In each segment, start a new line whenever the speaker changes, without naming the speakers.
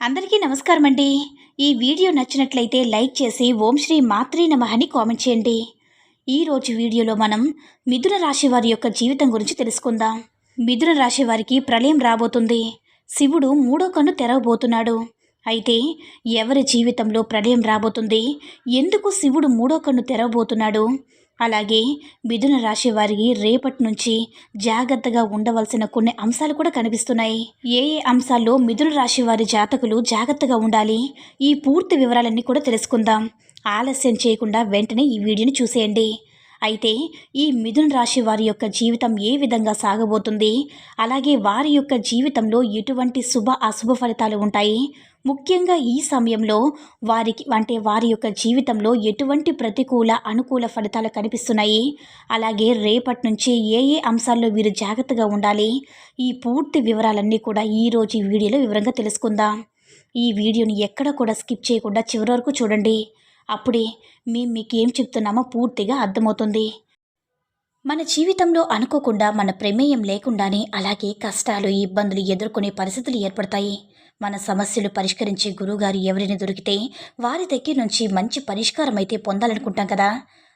అందరికీ నమస్కారం అండి ఈ వీడియో నచ్చినట్లయితే లైక్ చేసి ఓం శ్రీ మాత్రీ నమః అని కామెంట్ చేయండి. ఈరోజు వీడియోలో మనం మిథున రాశి వారి యొక్క జీవితం గురించి తెలుసుకుందాం. మిథున రాశి వారికి ప్రళయం రాబోతుంది. శివుడు మూడో కన్ను తెరవబోతున్నాడు. అయితే ఎవరి జీవితంలో ప్రళయం రాబోతుంది? ఎందుకు శివుడు మూడో కన్ను తెరవబోతున్నాడు? అలాగే మిథున రాశి వారికి రేపటి నుంచి జాగ్రత్తగా ఉండవలసిన కొన్ని అంశాలు కూడా కనిపిస్తున్నాయి. ఏ ఏ అంశాల్లో మిథున రాశి వారి జాతకులు జాగ్రత్తగా ఉండాలి? ఈ పూర్తి వివరాలన్నీ కూడా తెలుసుకుందాం. ఆలస్యం చేయకుండా వెంటనే ఈ వీడియోని చూసేయండి. అయితే ఈ మిథున రాశి వారి యొక్క జీవితం ఏ విధంగా సాగబోతుంది? అలాగే వారి యొక్క జీవితంలో ఎటువంటి శుభ అశుభ ఫలితాలు ఉంటాయి? ముఖ్యంగా ఈ సమయంలో వారికి అంటే వారి యొక్క జీవితంలో ఎటువంటి ప్రతికూల అనుకూల ఫలితాలు కనిపిస్తున్నాయి? అలాగే రేపటి నుంచి ఏ ఏ అంశాల్లో వీరు జాగ్రత్తగా ఉండాలి? ఈ పూర్తి వివరాలన్నీ కూడా ఈరోజు ఈ వీడియోలో వివరంగా తెలుసుకుందాం. ఈ వీడియోని ఎక్కడ కూడా స్కిప్ చేయకుండా చివరి వరకు చూడండి. అప్పుడే మేము మీకు ఏం చెప్తున్నామో పూర్తిగా అర్థమవుతుంది. మన జీవితంలో అనుకోకుండా మన ప్రమేయం లేకుండానే అలాగే కష్టాలు ఇబ్బందులు ఎదుర్కొనే పరిస్థితులు ఏర్పడతాయి. మన సమస్యలు పరిష్కరించే గురువుగారు ఎవరిని దొరికితే వారి దగ్గర నుంచి మంచి పరిష్కారం అయితే పొందాలనుకుంటాం కదా.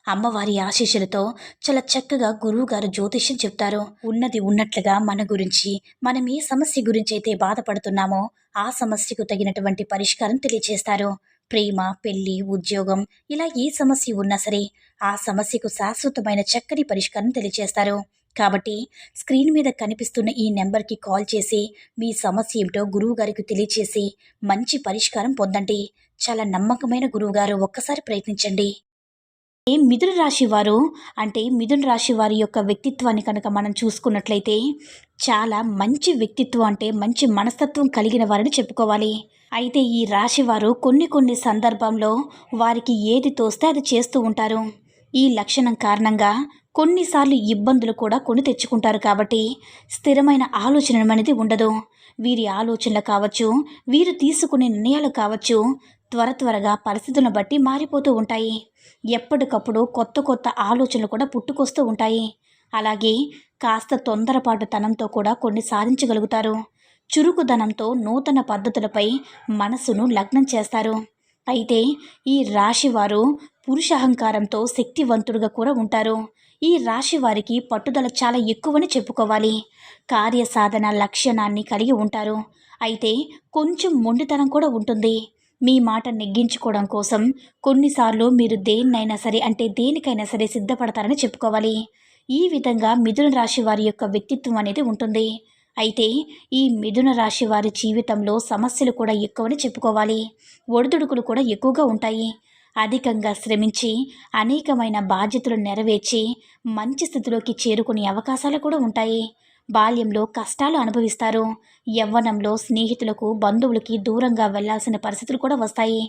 అమ్మవారి ఆశీస్సులతో చాలా చక్కగా గురువుగారు జ్యోతిష్యం చెప్తారు. ఉన్నది ఉన్నట్లుగా మన గురించి మనం ఏ సమస్య గురించి అయితే బాధపడుతున్నామో ఆ సమస్యకు తగినటువంటి పరిష్కారం తెలియచేస్తారు. ప్రేమ పెళ్ళి ఉద్యోగం ఇలా ఏ సమస్య ఉన్నా సరే ఆ సమస్యకు శాశ్వతమైన చక్కని పరిష్కారం తెలియచేస్తారు. కాబట్టి స్క్రీన్ మీద కనిపిస్తున్న ఈ నెంబర్కి కాల్ చేసి మీ సమస్య ఏమిటో గురువు గారికి తెలియచేసి మంచి పరిష్కారం పొందండి. చాలా నమ్మకమైన గురువుగారు ఒక్కసారి ప్రయత్నించండి. ఏ మిథున రాశి వారు అంటే మిథున రాశి వారి యొక్క వ్యక్తిత్వాన్ని కనుక మనం చూసుకున్నట్లయితే చాలా మంచి వ్యక్తిత్వం అంటే మంచి మనస్తత్వం కలిగిన వారిని చెప్పుకోవాలి. అయితే ఈ రాశి వారు కొన్ని కొన్ని సందర్భంలో వారికి ఏది తోస్తే అది చేస్తూ ఉంటారు. ఈ లక్షణం కారణంగా కొన్నిసార్లు ఇబ్బందులు కూడా కొని తెచ్చుకుంటారు కాబట్టి స్థిరమైన ఆలోచన అనేది ఉండదు. వీరి ఆలోచనలు కావచ్చు వీరు తీసుకునే నిర్ణయాలు కావచ్చు త్వర త్వరగా పరిస్థితులను బట్టి మారిపోతూ ఉంటాయి. ఎప్పటికప్పుడు కొత్త కొత్త ఆలోచనలు కూడా పుట్టుకొస్తూ ఉంటాయి. అలాగే కాస్త తొందరపాటుతనంతో కూడా కొన్ని సాధించగలుగుతారు. చురుకుదనంతో నూతన పద్ధతులపై మనసును లగ్నం చేస్తారు. అయితే ఈ రాశివారు పురుషాహంకారంతో శక్తివంతుడుగా కూడా ఉంటారు. ఈ రాశి వారికి పట్టుదల చాలా ఎక్కువని చెప్పుకోవాలి. కార్యసాధన లక్షణాన్ని కలిగి ఉంటారు. అయితే కొంచెం మొండితనం కూడా ఉంటుంది. మీ మాట నెగ్గించుకోవడం కోసం కొన్నిసార్లు మీరు దేన్నైనా సరే అంటే దేనికైనా సరే సిద్ధపడతారని చెప్పుకోవాలి. ఈ విధంగా మిథున రాశి వారి యొక్క వ్యక్తిత్వం అనేది ఉంటుంది. అయితే ఈ మిథున రాశి వారి జీవితంలో సమస్యలు కూడా ఎక్కువని చెప్పుకోవాలి. ఒడిదుడుకులు కూడా ఎక్కువగా ఉంటాయి. అధికంగా శ్రమించి అనేకమైన బాధ్యతలు నెరవేర్చి మంచి స్థితిలోకి చేరుకునే అవకాశాలు కూడా ఉంటాయి. బాల్యంలో కష్టాలు అనుభవిస్తారు. యవ్వనంలో స్నేహితులకు బంధువులకి దూరంగా వెళ్ళాల్సిన పరిస్థితులు కూడా వస్తాయి.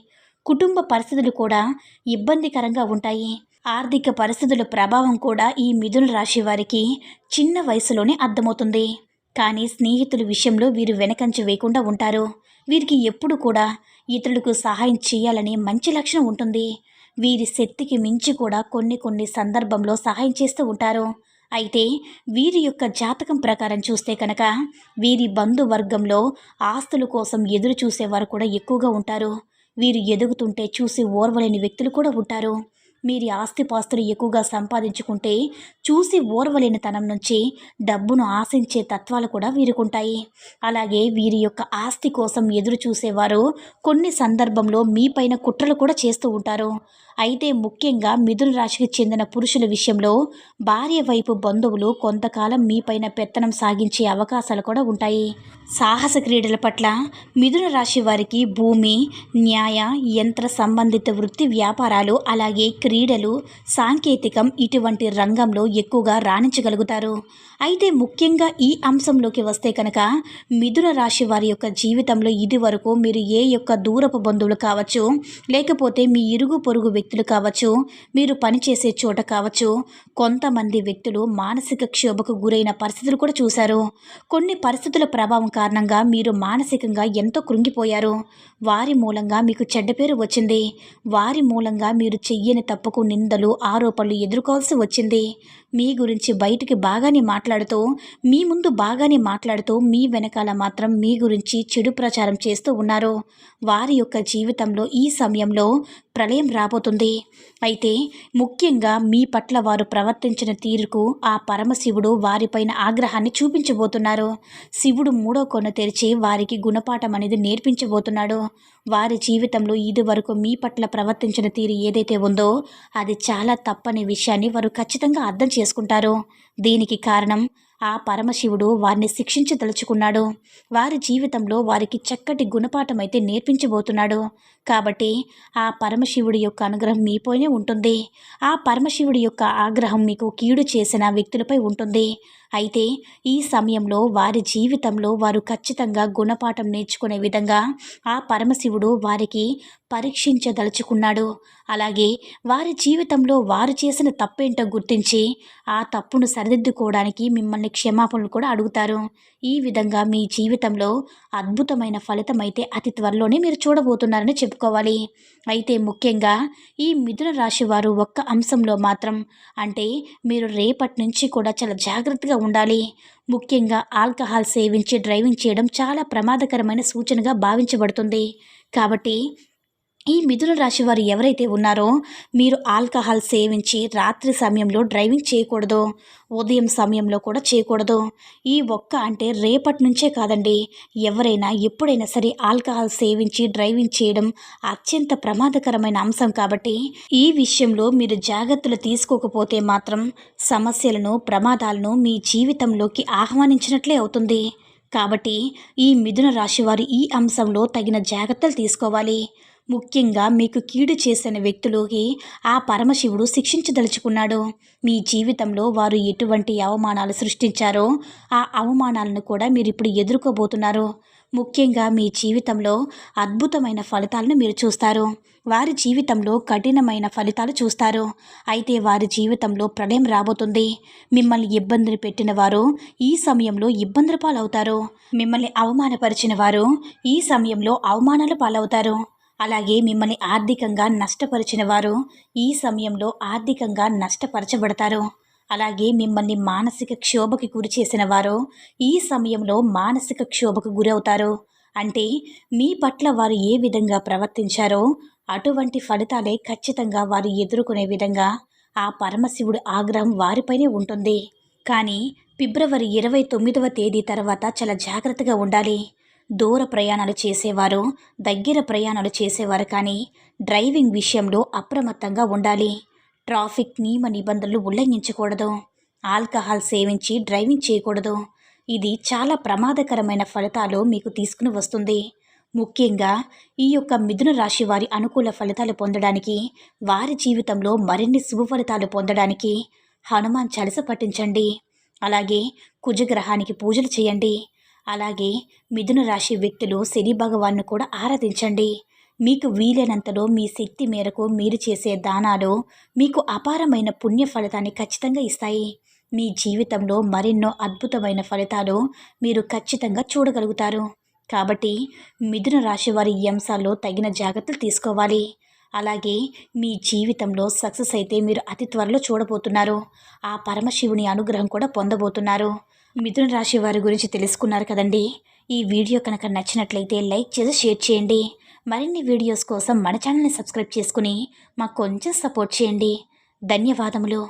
కుటుంబ పరిస్థితులు కూడా ఇబ్బందికరంగా ఉంటాయి. ఆర్థిక పరిస్థితుల ప్రభావం కూడా ఈ మిథున రాశి వారికి చిన్న వయసులోనే అర్థమవుతుంది. కానీ స్నేహితుల విషయంలో వీరు వెనకంచ వేయకుండా ఉంటారు. వీరికి ఎప్పుడు కూడా ఇతరులకు సహాయం చేయాలనే మంచి లక్షణం ఉంటుంది. వీరి శక్తికి మించి కూడా కొన్ని కొన్ని సందర్భంలో సహాయం చేస్తూ ఉంటారు. అయితే వీరి యొక్క జాతకం ప్రకారం చూస్తే కనుక వీరి బంధువర్గంలో ఆస్తుల కోసం ఎదురు చూసేవారు కూడా ఎక్కువగా ఉంటారు. వీరు ఎదుగుతుంటే చూసి ఓర్వలేని వ్యక్తులు కూడా ఉంటారు. మీరు ఆస్తిపాస్తులు ఎక్కువగా సంపాదించుకుంటే చూసి ఓర్వలేని తనం నుంచి డబ్బును ఆశించే తత్వాలు కూడా వీరుకుంటాయి. అలాగే వీరి యొక్క ఆస్తి కోసం ఎదురు చూసేవారు కొన్ని సందర్భంలో మీపైన కుట్రలు కూడా చేస్తూ ఉంటారు. అయితే ముఖ్యంగా మిథున రాశికి చెందిన పురుషుల విషయంలో భార్య వైపు బంధువులు కొంతకాలం మీపైన పెత్తనం సాగించే అవకాశాలు కూడా ఉంటాయి. సాహస క్రీడల పట్ల మిథున రాశి వారికి భూమి న్యాయ యంత్ర సంబంధిత వృత్తి వ్యాపారాలు అలాగే క్రీడలు సాంకేతికం ఇటువంటి రంగంలో ఎక్కువగా రాణించగలుగుతారు. అయితే ముఖ్యంగా ఈ అంశంలోకి వస్తే కనుక మిథున రాశి వారి యొక్క జీవితంలో ఇదివరకు మీరు ఏ యొక్క దూరపు బంధువులు కావచ్చు లేకపోతే మీ ఇరుగు పొరుగు వ్యక్తులు కావచ్చు మీరు పనిచేసే చోట కావచ్చు కొంతమంది వ్యక్తులు మానసిక క్షోభకు గురైన పరిస్థితులు కూడా చూశారు. కొన్ని పరిస్థితుల ప్రభావం కారణంగా మీరు మానసికంగా ఎంతో కృంగిపోయారు. వారి మూలంగా మీకు చెడ్డ పేరు వచ్చింది. వారి మూలంగా మీరు చెయ్యని తప్పుకు నిందలు ఆరోపణలు ఎదుర్కోవాల్సి వచ్చింది. మీ గురించి బయటికి బాగానే మాట్లాడుతూ మీ ముందు బాగానే మాట్లాడుతూ మీ వెనకాల మాత్రం మీ గురించి చెడు ప్రచారం చేస్తూ ఉన్నారు. వారి యొక్క జీవితంలో ఈ సమయంలో ప్రళయం రాబోతుంది. అయితే ముఖ్యంగా మీ పట్ల వారు ప్రవర్తించిన తీరుకు ఆ పరమశివుడు వారిపైన ఆగ్రహాన్ని చూపించబోతున్నారు. శివుడు మూడో కొన తెరిచి వారికి గుణపాఠం అనేది నేర్పించబోతున్నాడు. వారి జీవితంలో ఇదివరకు మీ పట్ల ప్రవర్తించిన తీరు ఏదైతే ఉందో అది చాలా తప్పని విషయాన్ని వారు ఖచ్చితంగా అర్థం చేసుకుంటారు. దీనికి కారణం ఆ పరమశివుడు వారిని శిక్షించదలుచుకున్నాడు వారి జీవితంలో వారికి చక్కటి గుణపాఠం అయితే నేర్పించబోతున్నాడు. కాబట్టి ఆ పరమశివుడి యొక్క అనుగ్రహం మీపైనే ఉంటుంది. ఆ పరమశివుడి యొక్క ఆగ్రహం మీకు కీడు చేసిన వ్యక్తులపై ఉంటుంది. అయితే ఈ సమయంలో వారి జీవితంలో వారు ఖచ్చితంగా గుణపాఠం నేర్చుకునే విధంగా ఆ పరమశివుడు వారికి పరీక్షించదలుచుకున్నాడు. అలాగే వారి జీవితంలో వారు చేసిన తప్పేంటో గుర్తించి ఆ తప్పును సరిదిద్దుకోవడానికి మిమ్మల్ని క్షమాపణలు కూడా అడుగుతారు. ఈ విధంగా మీ జీవితంలో అద్భుతమైన ఫలితం అయితే అతి త్వరలోనే మీరు చూడబోతున్నారని చెప్పుకోవాలి. అయితే ముఖ్యంగా ఈ మిథున రాశి వారు ఒక్క అంశంలో మాత్రం అంటే మీరు రేపటి నుంచి కూడా చాలా జాగ్రత్తగా ఉండాలి. ముఖ్యంగా ఆల్కహాల్ సేవించి డ్రైవింగ్ చేయడం చాలా ప్రమాదకరమైన సూచనగా భావించబడుతుంది. కాబట్టి ఈ మిథున రాశి వారు ఎవరైతే ఉన్నారో మీరు ఆల్కహాల్ సేవించి రాత్రి సమయంలో డ్రైవింగ్ చేయకూడదు. ఉదయం సమయంలో కూడా చేయకూడదు. ఈ ఒక్క అంటే రేపటి నుంచే కాదండి. ఎవరైనా ఎప్పుడైనా సరే ఆల్కహాల్ సేవించి డ్రైవింగ్ చేయడం అత్యంత ప్రమాదకరమైన అంశం కాబట్టి ఈ విషయంలో మీరు జాగ్రత్తలు తీసుకోకపోతే మాత్రం సమస్యలను ప్రమాదాలను మీ జీవితంలోకి ఆహ్వానించినట్లే అవుతుంది. కాబట్టి ఈ మిథున రాశి వారు ఈ అంశంలో తగిన జాగ్రత్తలు తీసుకోవాలి. ముఖ్యంగా మీకు కీడు చేసిన వ్యక్తులకి ఆ పరమశివుడు శిక్షించదలుచుకున్నాడు. మీ జీవితంలో వారు ఎటువంటి అవమానాలు సృష్టించారో ఆ అవమానాలను కూడా మీరు ఇప్పుడు ఎదుర్కోబోతున్నారు. ముఖ్యంగా మీ జీవితంలో అద్భుతమైన ఫలితాలను మీరు చూస్తారు. వారి జీవితంలో కఠినమైన ఫలితాలు చూస్తారు. అయితే వారి జీవితంలో ప్రళయం రాబోతుంది. మిమ్మల్ని ఇబ్బందులు పెట్టిన వారు ఈ సమయంలో ఇబ్బందుల పాలవుతారు. మిమ్మల్ని అవమానపరిచిన వారు ఈ సమయంలో అవమానాల పాలవుతారు. అలాగే మిమ్మల్ని ఆర్థికంగా నష్టపరిచిన వారు ఈ సమయంలో ఆర్థికంగా నష్టపరచబడతారు. అలాగే మిమ్మల్ని మానసిక క్షోభకి గురి చేసిన వారు ఈ సమయంలో మానసిక క్షోభకు గురవుతారు. అంటే మీ పట్ల వారు ఏ విధంగా ప్రవర్తించారో అటువంటి ఫలితాలే ఖచ్చితంగా వారు ఎదుర్కొనే విధంగా ఆ పరమశివుడి ఆగ్రహం వారిపైనే ఉంటుంది. కానీ ఫిబ్రవరి ఇరవై తొమ్మిదవ తేదీ తర్వాత చాలా జాగ్రత్తగా ఉండాలి. దూర ప్రయాణాలు చేసేవారు దగ్గర ప్రయాణాలు చేసేవారు కానీ డ్రైవింగ్ విషయంలో అప్రమత్తంగా ఉండాలి. ట్రాఫిక్ నియమ నిబంధనలు ఉల్లంఘించకూడదు. ఆల్కహాల్ సేవించి డ్రైవింగ్ చేయకూడదు. ఇది చాలా ప్రమాదకరమైన ఫలితాలు మీకు తీసుకుని వస్తుంది. ముఖ్యంగా ఈ యొక్క మిథున రాశి వారి అనుకూల ఫలితాలు పొందడానికి వారి జీవితంలో మరిన్ని శుభ ఫలితాలు పొందడానికి హనుమాన్ చలస పట్టించండి అలాగే కుజగ్రహానికి పూజలు చేయండి. అలాగే మిథున రాశి వ్యక్తులు శని భగవాన్ను కూడా ఆరాధించండి. మీకు వీలైనంతలో మీ శక్తి మేరకు మీరు చేసే దానాలు మీకు అపారమైన పుణ్య ఫలితాన్ని ఖచ్చితంగా ఇస్తాయి. మీ జీవితంలో మరెన్నో అద్భుతమైన ఫలితాలు మీరు ఖచ్చితంగా చూడగలుగుతారు. కాబట్టి మిథున రాశి వారి అంశాల్లో తగిన జాగ్రత్తలు తీసుకోవాలి. అలాగే మీ జీవితంలో సక్సెస్ అయితే మీరు అతి త్వరలో చూడబోతున్నారు. ఆ పరమశివుని అనుగ్రహం కూడా పొందబోతున్నారు. మిథున రాశి వారి గురించి తెలుసుకున్నారు కదండి. ఈ వీడియో కనుక నచ్చినట్లయితే లైక్ చేసి షేర్ చేయండి. మరిన్ని వీడియోస్ కోసం మన ఛానల్ని సబ్స్క్రైబ్ చేసుకుని మాకు కొంచెం సపోర్ట్ చేయండి. ధన్యవాదములు.